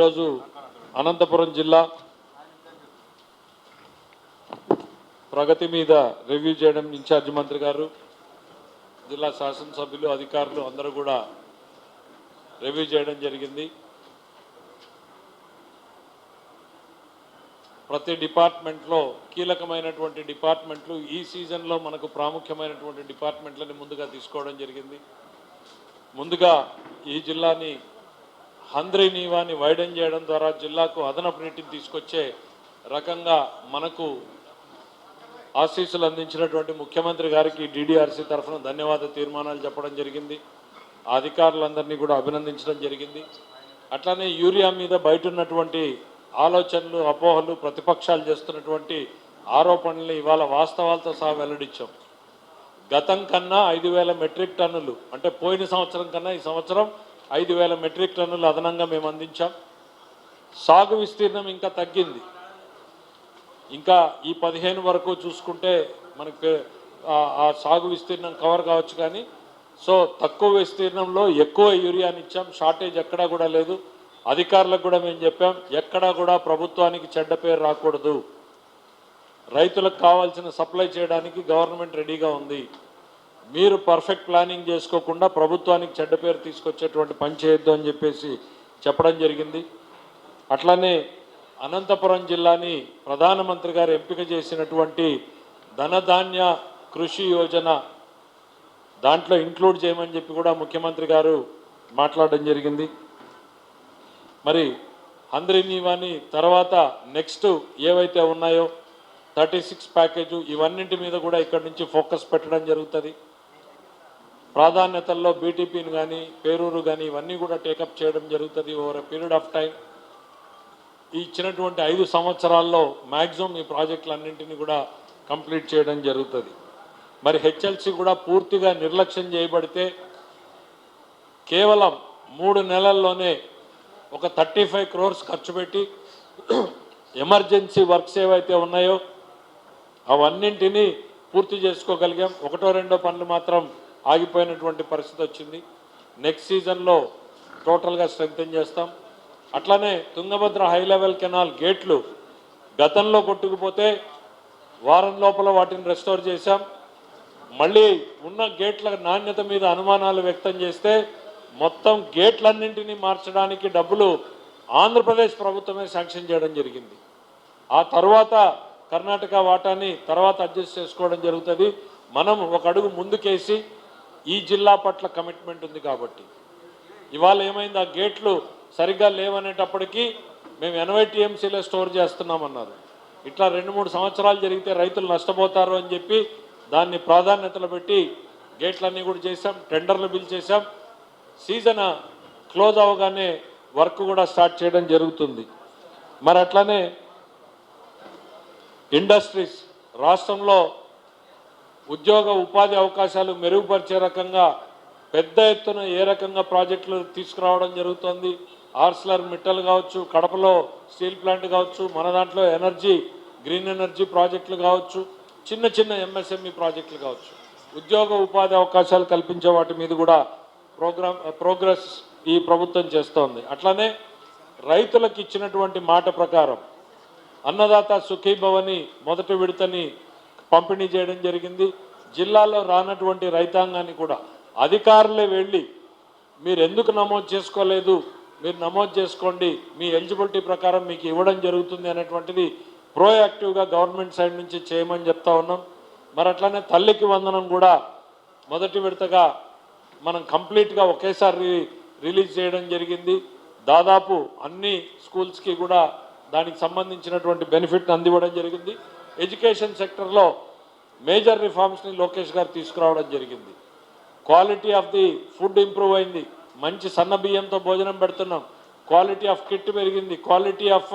ఈరోజు అనంతపురం జిల్లా ప్రగతి మీద రివ్యూ చేయడం ఇన్ఛార్జ్ మంత్రి గారు జిల్లా శాసనసభ్యులు అధికారులు అందరూ కూడా రివ్యూ చేయడం జరిగింది. ప్రతి డిపార్ట్మెంట్లో కీలకమైనటువంటి డిపార్ట్మెంట్లు ఈ సీజన్లో మనకు ప్రాముఖ్యమైనటువంటి డిపార్ట్మెంట్లని ముందుగా తీసుకోవడం జరిగింది. ముందుగా ఈ జిల్లాని హంద్రీ నీవాన్ని వైడన్ చేయడం ద్వారా జిల్లాకు అదనపు నీటిని తీసుకొచ్చే రకంగా మనకు ఆశీస్సులు అందించినటువంటి ముఖ్యమంత్రి గారికి డిడిఆర్సీ తరఫున ధన్యవాద తీర్మానాలు చెప్పడం జరిగింది. అధికారులందరినీ కూడా అభినందించడం జరిగింది. అట్లానే యూరియా మీద బయట ఉన్నటువంటి ఆలోచనలు అపోహలు ప్రతిపక్షాలు చేస్తున్నటువంటి ఆరోపణల్ని ఇవాళ వాస్తవాలతో సహా వెల్లడించాం. గతం కన్నా ఐదు వేల మెట్రిక్ టన్నులు అంటే పోయిన సంవత్సరం కన్నా ఈ సంవత్సరం ఐదు వేల మెట్రిక్ టన్నులు అదనంగా మేము అందించాం. సాగు విస్తీర్ణం ఇంకా తగ్గింది. ఇంకా ఈ పదిహేను వరకు చూసుకుంటే మనకి ఆ- ఆ సాగు విస్తీర్ణం కవర్ కావచ్చు కానీ సో తక్కువ విస్తీర్ణంలో ఎక్కువ యూరియాని ఇచ్చాం. షార్టేజ్ ఎక్కడా కూడా లేదు. అధికారులకు కూడా మేము చెప్పాం ఎక్కడా కూడా ప్రభుత్వానికి చెడ్డ పేరు రాకూడదు. రైతులకు కావాల్సిన సప్లై చేయడానికి గవర్నమెంట్ రెడీగా ఉంది. మీరు పర్ఫెక్ట్ ప్లానింగ్ చేసుకోకుండా ప్రభుత్వానికి చెడ్డ పేరు తీసుకొచ్చేటువంటి పని చేయొద్దు అని చెప్పేసి చెప్పడం జరిగింది. అట్లనే అనంతపురం జిల్లాని ప్రధానమంత్రి గారు ఎంపిక చేసినటువంటి ధనధాన్య కృషి యోజన దాంట్లో ఇంక్లూడ్ చేయమని చెప్పి కూడా ముఖ్యమంత్రి గారు మాట్లాడడం జరిగింది. మరి అందరినీ తర్వాత నెక్స్ట్ ఏవైతే ఉన్నాయో థర్టీ సిక్స్ ప్యాకేజు ఇవన్నింటి మీద కూడా ఇక్కడి నుంచి ఫోకస్ పెట్టడం జరుగుతుంది. ప్రాధాన్యతల్లో బీటీపీని కానీ పేరూరు కానీ ఇవన్నీ కూడా టేకప్ చేయడం జరుగుతుంది over a period of time ఈ ఇచ్చినటువంటి ఐదు సంవత్సరాల్లో మ్యాక్సిమం ఈ ప్రాజెక్టులన్నింటినీ కూడా కంప్లీట్ చేయడం జరుగుతుంది. మరి హెచ్ఎల్సి కూడా పూర్తిగా నిర్లక్ష్యం చేయబడితే కేవలం మూడు నెలల్లోనే ఒక థర్టీ ఫైవ్ క్రోర్స్ ఖర్చు పెట్టి ఎమర్జెన్సీ వర్క్స్ ఏవైతే ఉన్నాయో అవన్నింటినీ పూర్తి చేసుకోగలిగాం. ఒకటో రెండో పనులు మాత్రం ఆగిపోయినటువంటి పరిస్థితి వచ్చింది. నెక్స్ట్ సీజన్లో టోటల్గా స్ట్రెంగ్తన్ చేస్తాం. అట్లనే తుంగభద్ర హై లెవెల్ కెనాల్ గేట్లు గతంలో కొట్టుకుపోతే వారం లోపల వాటిని రెస్టోర్ చేశాం. మళ్ళీ ఉన్న గేట్ల నాణ్యత మీద అనుమానాలు వ్యక్తం చేస్తే మొత్తం గేట్లన్నింటినీ మార్చడానికి డబ్బులు ఆంధ్రప్రదేశ్ ప్రభుత్వమే శాంక్షన్ చేయడం జరిగింది. ఆ తర్వాత కర్ణాటక వాటాని తర్వాత అడ్జస్ట్ చేసుకోవడం జరుగుతుంది. మనం ఒక అడుగు ముందుకేసి ఈ జిల్లా పట్ల కమిట్మెంట్ ఉంది కాబట్టి. ఇవాళ ఏమైంది? ఆ గేట్లు సరిగ్గా లేవనేటప్పటికీ మేము ఎనభై టీఎంసీలో స్టోర్ చేస్తున్నామన్నారు. ఇట్లా రెండు మూడు సంవత్సరాలు జరిగితే రైతులు నష్టపోతారు అని చెప్పి దాన్ని ప్రాధాన్యతలు పెట్టి గేట్లన్నీ కూడా చేసాం టెండర్లు బిల్ చేశాం. సీజన్ క్లోజ్ అవగానే వర్క్ కూడా స్టార్ట్ చేయడం జరుగుతుంది. మరి అట్లానే ఇండస్ట్రీస్ రాష్ట్రంలో ఉద్యోగ ఉపాధి అవకాశాలు మెరుగుపరిచే రకంగా పెద్ద ఎత్తున ఏ రకంగా ప్రాజెక్టులు తీసుకురావడం జరుగుతుంది? ఆర్స్లర్ మిట్టల్ కావచ్చు కడపలో స్టీల్ ప్లాంట్ కావచ్చు మన దాంట్లో ఎనర్జీ గ్రీన్ ఎనర్జీ ప్రాజెక్టులు కావచ్చు చిన్న చిన్న ఎంఎస్ఎంఈ ప్రాజెక్టులు కావచ్చు. ఉద్యోగ ఉపాధి అవకాశాలు కల్పించే వాటి మీద కూడా ప్రోగ్రామ్ ప్రోగ్రెస్ ఈ ప్రభుత్వం చేస్తోంది. అట్లానే రైతులకు ఇచ్చినటువంటి మాట ప్రకారం అన్నదాత సుఖీభవని మొదటి విడతని పంపిణీ చేయడం జరిగింది. జిల్లాలో రానటువంటి రైతాంగాన్ని కూడా అధికారులే వెళ్ళి మీరు ఎందుకు నమోదు చేసుకోలేదు? మీరు నమోదు చేసుకోండి. మీ ఎలిజిబిలిటీ ప్రకారం మీకు ఇవ్వడం జరుగుతుంది అనేటువంటిది ప్రోయాక్టివ్గా గవర్నమెంట్ సైడ్ నుంచి చేయమని చెప్తా ఉన్నాం. మరి అట్లానే తల్లికి వందనం కూడా మొదటి విడతగా మనం కంప్లీట్గా ఒకేసారి రి- రిలీజ్ చేయడం జరిగింది. దాదాపు అన్ని స్కూల్స్కి కూడా దానికి సంబంధించినటువంటి బెనిఫిట్ అందివ్వడం జరిగింది. ఎడ్యుకేషన్ సెక్టర్లో మేజర్ రిఫార్మ్స్ని లోకేష్ గారు తీసుకురావడం జరిగింది. Quality of the food improve అయింది. మంచి సన్న బియ్యంతో భోజనం పెడుతున్నాం. క్వాలిటీ ఆఫ్ కిట్ పెరిగింది. క్వాలిటీ ఆఫ్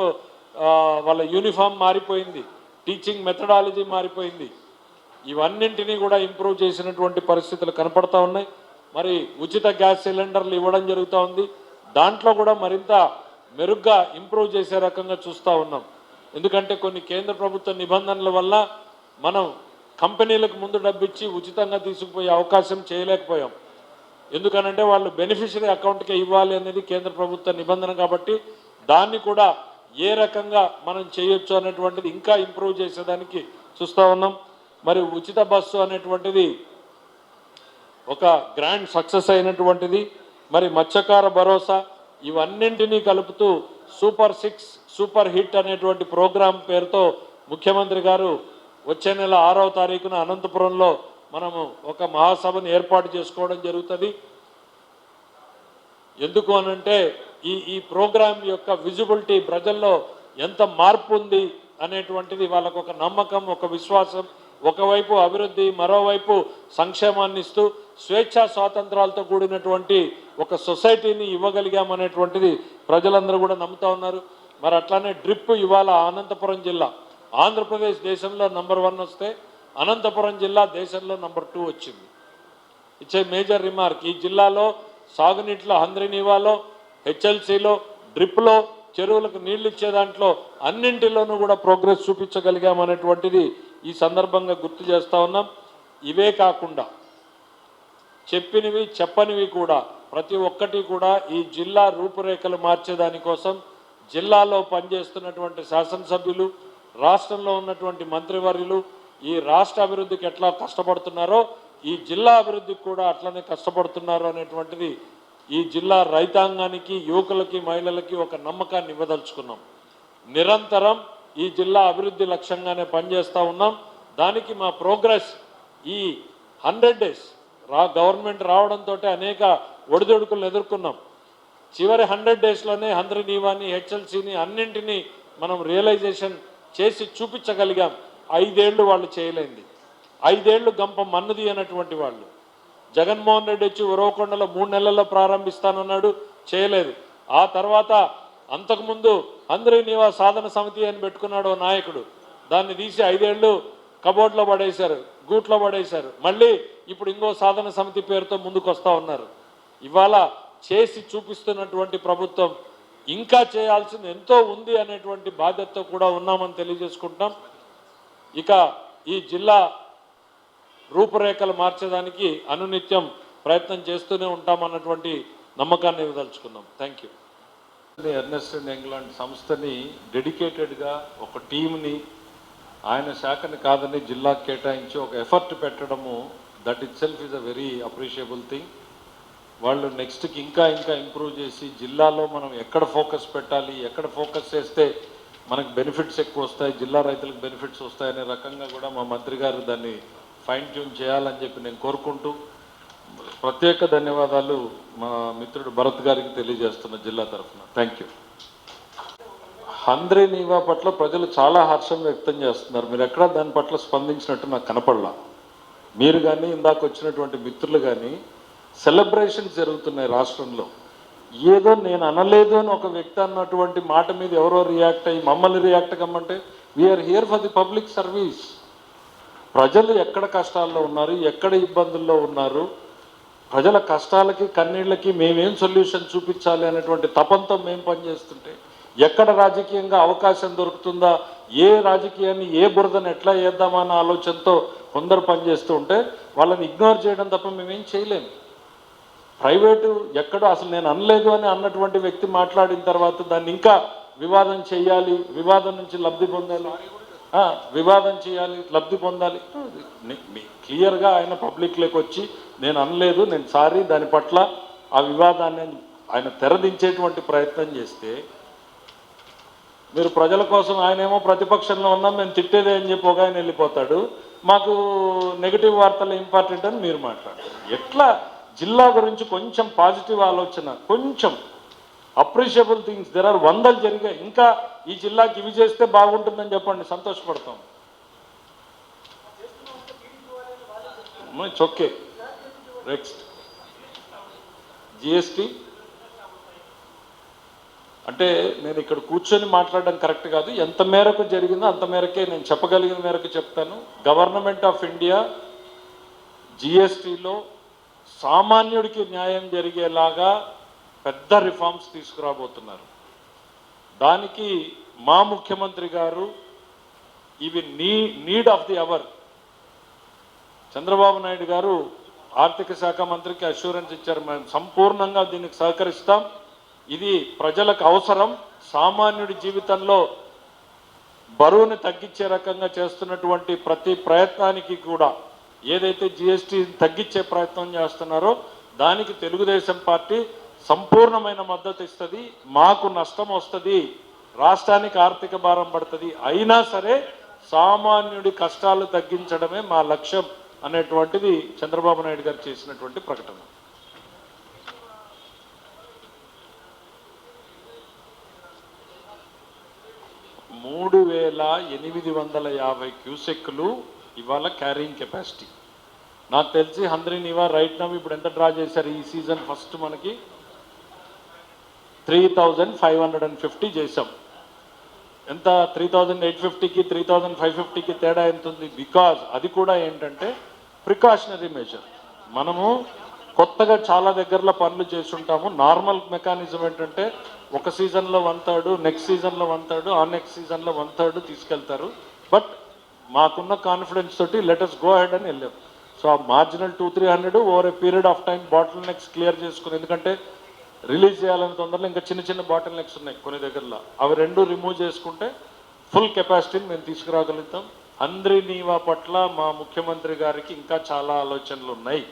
వాళ్ళ యూనిఫామ్ మారిపోయింది. టీచింగ్ మెథడాలజీ మారిపోయింది. ఇవన్నింటినీ కూడా ఇంప్రూవ్ చేసినటువంటి పరిస్థితులు కనపడతా ఉన్నాయి. మరి ఉచిత గ్యాస్ సిలిండర్లు ఇవ్వడం జరుగుతూ ఉంది. దాంట్లో కూడా మరింత మెరుగ్గా ఇంప్రూవ్ చేసే రకంగా చూస్తూ ఉన్నాం. ఎందుకంటే కొన్ని కేంద్ర ప్రభుత్వ నిబంధనల వల్ల మనం కంపెనీలకు ముందు డబ్బిచ్చి ఉచితంగా తీసుకుపోయే అవకాశం చేయలేకపోయాం. ఎందుకనంటే వాళ్ళు బెనిఫిషరీ అకౌంట్కే ఇవ్వాలి అనేది కేంద్ర ప్రభుత్వ నిబంధన కాబట్టి దాన్ని కూడా ఏ రకంగా మనం చేయొచ్చు అనేటువంటిది ఇంకా ఇంప్రూవ్ చేసేదానికి చూస్తూ ఉన్నాం. మరి ఉచిత బస్సు అనేటువంటిది ఒక గ్రాండ్ సక్సెస్ అయినటువంటిది. మరి మత్స్యకార భరోసా ఇవన్నింటినీ కలుపుతూ సూపర్ సిక్స్ సూపర్ హిట్ అనేటువంటి ప్రోగ్రాం పేరుతో ముఖ్యమంత్రి గారు వచ్చే నెల ఆరవ తారీఖున అనంతపురంలో మనము ఒక మహాసభను ఏర్పాటు చేసుకోవడం జరుగుతుంది. ఎందుకు అనంటే ఈ ఈ ప్రోగ్రాం యొక్క విజిబిలిటీ ప్రజల్లో ఎంత మార్పు ఉంది అనేటువంటిది వాళ్ళకు ఒక నమ్మకం ఒక విశ్వాసం ఒకవైపు అభివృద్ధి మరోవైపు సంక్షేమాన్ని ఇస్తూ స్వేచ్ఛా స్వాతంత్రాలతో కూడినటువంటి ఒక సొసైటీని ఇవ్వగలిగామనేటువంటిది ప్రజలందరూ కూడా నమ్ముతా ఉన్నారు. మరి అట్లానే డ్రిప్ ఇవాళ అనంతపురం జిల్లా. ఆంధ్రప్రదేశ్ దేశంలో నంబర్ వన్ వస్తే అనంతపురం జిల్లా దేశంలో నంబర్ టూ వచ్చింది. ఇట్స్ ఏ మేజర్ రిమార్క్ ఈ జిల్లాలో సాగునీటిలో హంద్రినీవాలో హెచ్ఎల్సిలో డ్రిప్లో చెరువులకు నీళ్ళు ఇచ్చే దాంట్లో అన్నింటిలోనూ కూడా ప్రోగ్రెస్ చూపించగలిగామనేటువంటిది ఈ సందర్భంగా గుర్తు చేస్తా ఉన్నాం ఇవే కాకుండా చెప్పినవి చెప్పనివి కూడా ప్రతి ఒక్కటి కూడా ఈ జిల్లా రూపురేఖలు మార్చేదానికోసం జిల్లాలో పనిచేస్తున్నటువంటి శాసనసభ్యులు రాష్ట్రంలో ఉన్నటువంటి మంత్రివర్యులు ఈ రాష్ట్ర అభివృద్ధికి ఎట్లా కష్టపడుతున్నారో ఈ జిల్లా అభివృద్ధికి కూడా అట్లనే కష్టపడుతున్నారు అనేటువంటిది ఈ జిల్లా రైతాంగానికి యువకులకి మహిళలకి ఒక నమ్మకాన్ని ఇవ్వదలుచుకున్నాం. నిరంతరం ఈ జిల్లా అభివృద్ధి లక్ష్యంగానే పనిచేస్తూ ఉన్నాం. దానికి మా ప్రోగ్రెస్ ఈ హండ్రెడ్ డేస్ రా గవర్నమెంట్ రావడంతో అనేక ఒడిదొడుకులను ఎదుర్కొన్నాం. చివరి హండ్రెడ్ డేస్లోనే హండ్రి నీవాని హెచ్ఎల్సీని అన్నింటినీ మనం రియలైజేషన్ చేసి చూపించగలిగాం. ఐదేళ్ళు వాళ్ళు చేయలేంది. ఐదేళ్ళు గంప మన్నది అన్నటువంటి వాళ్ళు. జగన్మోహన్ రెడ్డి వచ్చి ఉరవకొండలో మూడు నెలల్లో ప్రారంభిస్తానన్నాడు. చేయలేదు. ఆ తర్వాత అంతకుముందు అందరి నివా సాధన సమితి అని పెట్టుకున్నాడు నాయకుడు. దాన్ని తీసి ఐదేళ్ళు కబోర్డ్లో పడేశారు గూట్లో పడేశారు. మళ్ళీ ఇప్పుడు ఇంకో సాధన సమితి పేరుతో ముందుకు వస్తూ ఉన్నారు. ఇవాళ చేసి చూపిస్తున్నటువంటి ప్రభుత్వం ఇంకా చేయాల్సింది ఎంతో ఉంది అనేటువంటి బాధ్యతతో కూడా ఉన్నామని తెలియజేసుకుంటున్నాం. ఇక ఈ జిల్లా రూపురేఖలు మార్చడానికి అనునిత్యం ప్రయత్నం చేస్తూనే ఉంటామన్నటువంటి నమ్మకాన్ని ఇవ్వదలుచుకున్నాం. Thank you Ernst and England సంస్థని డెడికేటెడ్గా ఒక టీంని ఆయన శాఖని కాదని జిల్లాకు కేటాయించి ఒక ఎఫర్ట్ పెట్టడము that itself is a very appreciable thing. వాళ్ళు నెక్స్ట్కి ఇంకా ఇంకా ఇంప్రూవ్ చేసి జిల్లాలో మనం ఎక్కడ ఫోకస్ పెట్టాలి ఎక్కడ ఫోకస్ చేస్తే మనకు బెనిఫిట్స్ ఎక్కువ వస్తాయి జిల్లా రైతులకు బెనిఫిట్స్ వస్తాయనే రకంగా కూడా మా మంత్రి గారు దాన్ని ఫైన్ ట్యూన్ చేయాలని చెప్పి నేను కోరుకుంటూ ప్రత్యేక ధన్యవాదాలు మా మిత్రుడు భరత్ గారికి తెలియజేస్తున్న జిల్లా తరఫున. థ్యాంక్ యూ హంద్రీ నీవా పట్ల ప్రజలు చాలా హర్షం వ్యక్తం చేస్తున్నారు. మీరు ఎక్కడా దాని పట్ల స్పందించినట్టు నాకు కనపడలా. మీరు కానీ ఇందాక వచ్చినటువంటి మిత్రులు కానీ సెలబ్రేషన్స్ జరుగుతున్నాయి రాష్ట్రంలో. ఏదో నేను అనలేదు అని ఒక వ్యక్తి అన్నటువంటి మాట మీద ఎవరో రియాక్ట్ అయ్యి మమ్మల్ని react కమ్మంటే we are here for the public service ప్రజలు ఎక్కడ కష్టాల్లో ఉన్నారు ఎక్కడ ఇబ్బందుల్లో ఉన్నారు ప్రజల కష్టాలకి కన్నీళ్ళకి మేమేం సొల్యూషన్ చూపించాలి అనేటువంటి తపంతో మేము పనిచేస్తుంటే ఎక్కడ రాజకీయంగా అవకాశం దొరుకుతుందా ఏ రాజకీయాన్ని ఏ బురదను ఎట్లా వేద్దామా అన్న ఆలోచనతో కొందరు పనిచేస్తూ ఉంటే వాళ్ళని ఇగ్నోర్ చేయడం తప్ప మేమేం చేయలేము. ప్రైవేటు ఎక్కడో అసలు నేను అనలేదు అని అన్నటువంటి వ్యక్తి మాట్లాడిన తర్వాత దాన్ని ఇంకా వివాదం చేయాలి వివాదం నుంచి లబ్ధి పొందాలి. వివాదం చేయాలి లబ్ధి పొందాలి. క్లియర్గా ఆయన పబ్లిక్లోకి వచ్చి నేను అనలేదు నేను సారీ దాని పట్ల ఆ వివాదాన్ని ఆయన తెరదించేటువంటి ప్రయత్నం చేస్తే మీరు ప్రజల కోసం ఆయనేమో ప్రతిపక్షంలో ఉన్నాం మేము తిట్టేదే అని చెప్పి ఒక ఆయన వెళ్ళిపోతాడు. మాకు నెగిటివ్ వార్తలు ఇంపార్టెంట్ అని మీరు మాట్లాడతారు. ఎట్లా? జిల్లా గురించి కొంచెం పాజిటివ్ ఆలోచన కొంచెం. అప్రిషియబుల్ థింగ్స్ దెర్ ఆర్ వందలు జరిగాయి. ఇంకా ఈ జిల్లాకి ఇవి చేస్తే బాగుంటుందని చెప్పండి సంతోషపడతాం. చొక్కే. నెక్స్ట్. జిఎస్టీ. అంటే నేను ఇక్కడ కూర్చొని మాట్లాడడం కరెక్ట్ కాదు. ఎంత మేరకు జరిగిందో అంత మేరకే నేను చెప్పగలిగిన మేరకు చెప్తాను. గవర్నమెంట్ ఆఫ్ ఇండియా జిఎస్టీలో సామాన్యుడికి న్యాయం జరిగేలాగా పెద్ద రిఫార్మ్స్ తీసుకురాబోతున్నారు. దానికి మా ముఖ్యమంత్రి గారు ఇవి నీ need of the hour Chandrababu Naidu గారు ఆర్థిక శాఖ మంత్రికి అష్యూరెన్స్ ఇచ్చారు. మేము సంపూర్ణంగా దీనికి సహకరిస్తాం. ఇది ప్రజలకు అవసరం. సామాన్యుడి జీవితంలో బరువుని తగ్గించే రకంగా చేస్తున్నటువంటి ప్రతి ప్రయత్నానికి కూడా ఏదైతే జిఎస్టీ తగ్గించే ప్రయత్నం చేస్తున్నారో దానికి తెలుగుదేశం పార్టీ సంపూర్ణమైన మద్దతు ఇస్తుంది. మాకు నష్టం వస్తుంది. రాష్ట్రానికి ఆర్థిక భారం పడుతుంది. అయినా సరే సామాన్యుడి కష్టాలు తగ్గించడమే మా లక్ష్యం. అనేటువంటిది చంద్రబాబు నాయుడు గారు చేసినటువంటి ప్రకటన. మూడు వేల ఎనిమిది వందల యాభై క్యూసెక్లు ఇవాళ క్యారింగ్ కెపాసిటీ. నాకు తెలిసి హండ్రెడ్ రైట్ నమ్ ఇప్పుడు ఎంత డ్రా చేశారు ఈ సీజన్ ఫస్ట్ మనకి? Three thousand five hundred and fifty చేసాం ఎంత? త్రీ థౌజండ్ ఎయిట్ ఫిఫ్టీకి త్రీ థౌజండ్ ఫైవ్ ఫిఫ్టీకి తేడా ఎంత ఉంది బికాజ్ అది కూడా ఏంటంటే ప్రికాషనరీ మెజర్ మనము కొత్తగా చాలా దగ్గరలో పనులు చేస్తుంటాము. నార్మల్ మెకానిజం ఏంటంటే ఒక సీజన్లో వన్ థర్డ్ నెక్స్ట్ సీజన్లో వన్ థర్డ్ ఆ నెక్స్ట్ సీజన్లో వన్ థర్డ్ తీసుకెళ్తారు. బట్ మాకున్న కాన్ఫిడెన్స్ తోటి లెటర్స్ గో హెడ్ అని వెళ్ళాం. సో ఆ marginal two three hundred over a period of time bottlenecks clear చేసుకుని ఎందుకంటే రిలీజ్ చేయాలని తొందరలో ఇంకా చిన్న చిన్న బాటిల్ నెక్స్ ఉన్నాయి కొన్ని దగ్గరలో. అవి రెండు రిమూవ్ చేసుకుంటే ఫుల్ కెపాసిటీని మేము తీసుకురాగలుగుతాం. అంద్రి నీవా పట్ల మా ముఖ్యమంత్రి గారికి ఇంకా చాలా ఆలోచనలు ఉన్నాయి.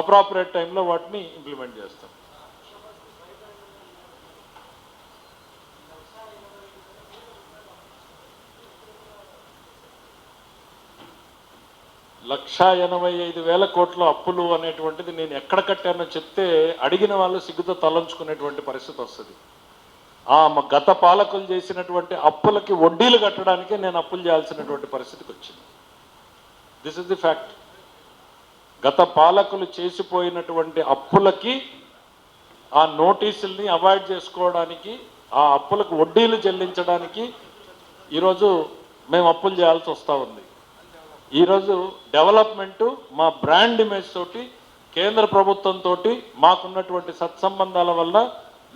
అప్రాపరేట్ టైంలో వాటిని ఇంప్లిమెంట్ చేస్తాం. లక్షా ఎనభై ఐదు వేల కోట్ల అప్పులు అనేటువంటిది నేను ఎక్కడ కట్టానో చెప్తే అడిగిన వాళ్ళు సిగ్గుతో తలంచుకునేటువంటి పరిస్థితి వస్తుంది. ఆ గత పాలకులు చేసినటువంటి అప్పులకి వడ్డీలు కట్టడానికే నేను అప్పులు చేయాల్సినటువంటి పరిస్థితికి వచ్చింది. దిస్ ఇస్ ది ఫ్యాక్ట్ గత పాలకులు చేసిపోయినటువంటి అప్పులకి ఆ నోటీసుల్ని అవాయిడ్ చేసుకోవడానికి ఆ అప్పులకు వడ్డీలు చెల్లించడానికి ఈరోజు మేము అప్పులు చేయాల్సి వస్తూ ఉంది. ఈరోజు డెవలప్మెంటు మా బ్రాండ్ ఇమేజ్ తోటి కేంద్ర ప్రభుత్వంతో మాకున్నటువంటి సత్సంబంధాల వల్ల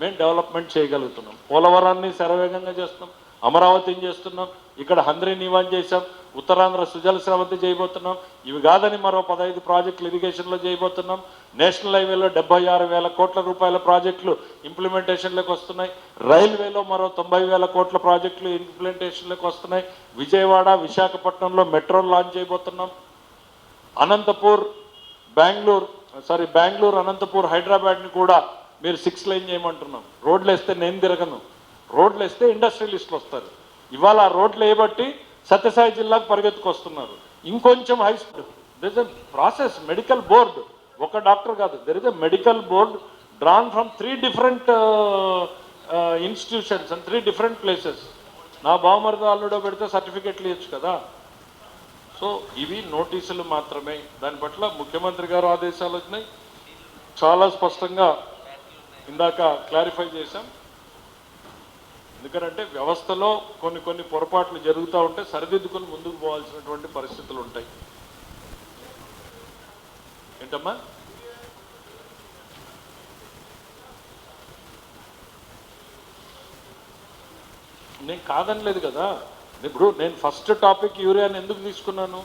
మేము డెవలప్మెంట్ చేయగలుగుతున్నాం. పోలవరాన్ని శరవేగంగా చేస్తున్నాం. అమరావతిని చేస్తున్నాం. ఇక్కడ హంద్రి నివాన్ చేశాం. ఉత్తరాంధ్ర సుజల స్రవంతి చేయబోతున్నాం. ఇవి కాదని మరో పదహైదు ప్రాజెక్టులు ఇరిగేషన్లో చేయబోతున్నాం. నేషనల్ హైవేలో డెబ్బై ఆరు వేల కోట్ల రూపాయల ప్రాజెక్టులు ఇంప్లిమెంటేషన్లోకి వస్తున్నాయి. రైల్వేలో మరో తొంభై వేల కోట్ల ప్రాజెక్టులు ఇంప్లిమెంటేషన్లోకి వస్తున్నాయి. విజయవాడ విశాఖపట్నంలో మెట్రో లాంచ్ చేయబోతున్నాం. అనంతపూర్ బెంగళూరు సారీ బెంగళూరు అనంతపూర్ హైదరాబాద్ని కూడా మీరు సిక్స్ లైన్ చేయమంటున్నాం. రోడ్లు వేస్తే నేను తిరగను. రోడ్లు వేస్తే ఇండస్ట్రియలిస్టులు వస్తారు. ఇవాళ ఆ రోడ్లు వేయబట్టి సత్యసాయి జిల్లాకు పరిగెత్తుకొస్తున్నారు. ఇంకొంచెం high speed there is process medical board ఒక డాక్టర్ కాదు. There is a medical board drawn from three different institutions and three different places నా బావమరిది అల్లుడో పెడితే సర్టిఫికెట్లు ఇవ్వచ్చు కదా. సో ఇవి నోటీసులు మాత్రమే. దాని పట్ల ముఖ్యమంత్రి గారు ఆదేశాలు వచ్చినాయి. చాలా స్పష్టంగా ఇందాక క్లారిఫై చేశాం. ఎందుకంటే వ్యవస్థలో కొన్ని కొన్ని పొరపాట్లు జరుగుతూ ఉంటే సరిదిద్దుకొని ముందుకు పోవాల్సినటువంటి పరిస్థితులు ఉంటాయి. ఏంటమ్మా? నేను కాదనలేదు కదా. ఇప్పుడు నేను ఫస్ట్ టాపిక్ యూరియాని ఎందుకు తీసుకున్నాను?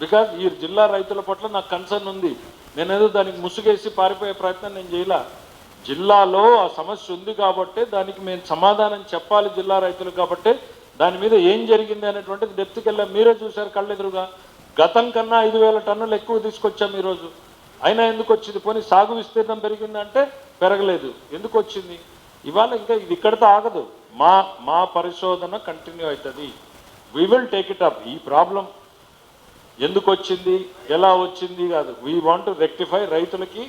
బికాజ్ ఈ జిల్లా రైతుల పట్ల నాకు కన్సర్న్ ఉంది. నేనేదో దానికి ముసుగేసి పారిపోయే ప్రయత్నం నేను చేయలే. జిల్లాలో ఆ సమస్య ఉంది కాబట్టి దానికి మేము సమాధానం చెప్పాలి జిల్లా రైతులు కాబట్టి దాని మీద ఏం జరిగింది అనేటువంటిది డెప్త్కెళ్ళా మీరే చూశారు కళ్ళెదురుగా. గతం కన్నా ఐదు వేల టన్నులు ఎక్కువ తీసుకొచ్చాం ఈరోజు. అయినా ఎందుకు వచ్చింది? పోనీ సాగు విస్తీర్ణం పెరిగిందంటే పెరగలేదు. ఎందుకు వచ్చింది? ఇవాళ ఇంకా ఇది ఇక్కడితో ఆగదు. మా మా పరిశోధన కంటిన్యూ అవుతుంది. We will take it up ఈ ప్రాబ్లం ఎందుకు వచ్చింది? ఎలా వచ్చింది? కాదు. వీ వాంట్ రెక్టిఫై రైతులకి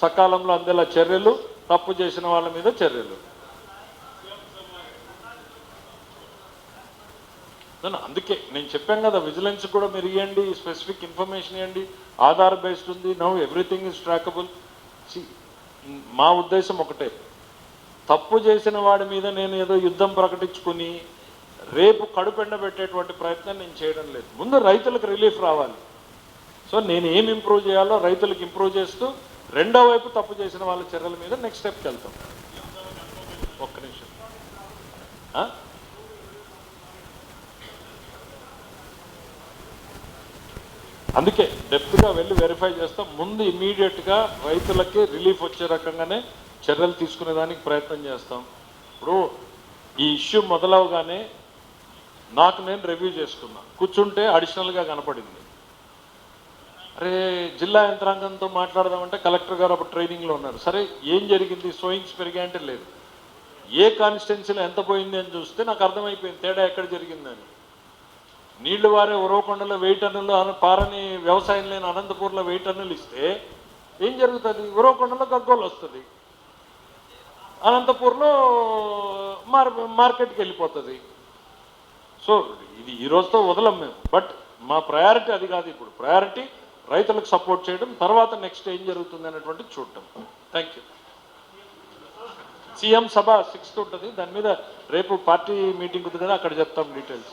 సకాలంలో అందేలా చర్యలు తప్పు చేసిన వాళ్ళ మీద చర్యలు. అందుకే నేను చెప్పాను కదా విజిలెన్స్ కూడా మీరు ఇవ్వండి స్పెసిఫిక్ ఇన్ఫర్మేషన్ ఇవ్వండి ఆధార్ బేస్డ్ ఉంది నౌ ఎవ్రీథింగ్ ఇస్ ట్రాకబుల్. మా ఉద్దేశం ఒకటే. తప్పు చేసిన వాడి మీద నేను ఏదో యుద్ధం ప్రకటించుకుని రేపు కడుపెండ పెట్టేటువంటి ప్రయత్నం నేను చేయడం లేదు. ముందు రైతులకు రిలీఫ్ రావాలి. సో నేను ఏం ఇంప్రూవ్ చేయాలో రైతులకు ఇంప్రూవ్ చేస్తూ రెండో వైపు తప్పు చేసిన వాళ్ళ చర్యల మీద నెక్స్ట్ స్టెప్కి వెళ్తాం. ఒక్క నిమిషం. అందుకే డెప్త్గా వెళ్ళి వెరిఫై చేస్తాం ముందు ఇమీడియట్గా రైతులకి రిలీఫ్ వచ్చే రకంగానే చర్యలు తీసుకునేదానికి ప్రయత్నం చేస్తాం. ఇప్పుడు ఈ ఇష్యూ మొదలవగానే నాకు నేను రివ్యూ చేసుకున్నా. కూర్చుంటే అడిషనల్గా కనపడింది. అరే జిల్లా యంత్రాంగంతో మాట్లాడదామంటే కలెక్టర్ గారు అప్పుడు ట్రైనింగ్లో ఉన్నారు. సరే ఏం జరిగింది? సోయింగ్స్ పెరిగాయంటే లేదు. ఏ కాన్స్టిట్యున్సీలో ఎంత పోయింది అని చూస్తే నాకు అర్థమైపోయింది. తేడా ఎక్కడ జరిగిందని. నీళ్ళు వారే ఉరవకొండలో వెయ్యి టన్నులు పారని వ్యవసాయం లేని అనంతపూర్లో వెయ్యి టన్నులు ఇస్తే ఏం జరుగుతుంది? ఉరవకొండలో గగ్గోలు వస్తుంది. అనంతపూర్లో మార్ మార్కెట్కి వెళ్ళిపోతుంది. సో ఇది ఈ రోజుతో వదలం మేము. బట్ మా ప్రయారిటీ అది కాదు ఇప్పుడు. ప్రయారిటీ రైతులకు సపోర్ట్ చేయడం తర్వాత నెక్స్ట్ ఏం జరుగుతుంది అనేటువంటి చూడటం. థ్యాంక్ యూ సీఎం సభ సిక్స్త్ ఉంటుంది. దాని మీద రేపు పార్టీ మీటింగ్ ఉంది కదా అక్కడ చెప్తాం డీటెయిల్స్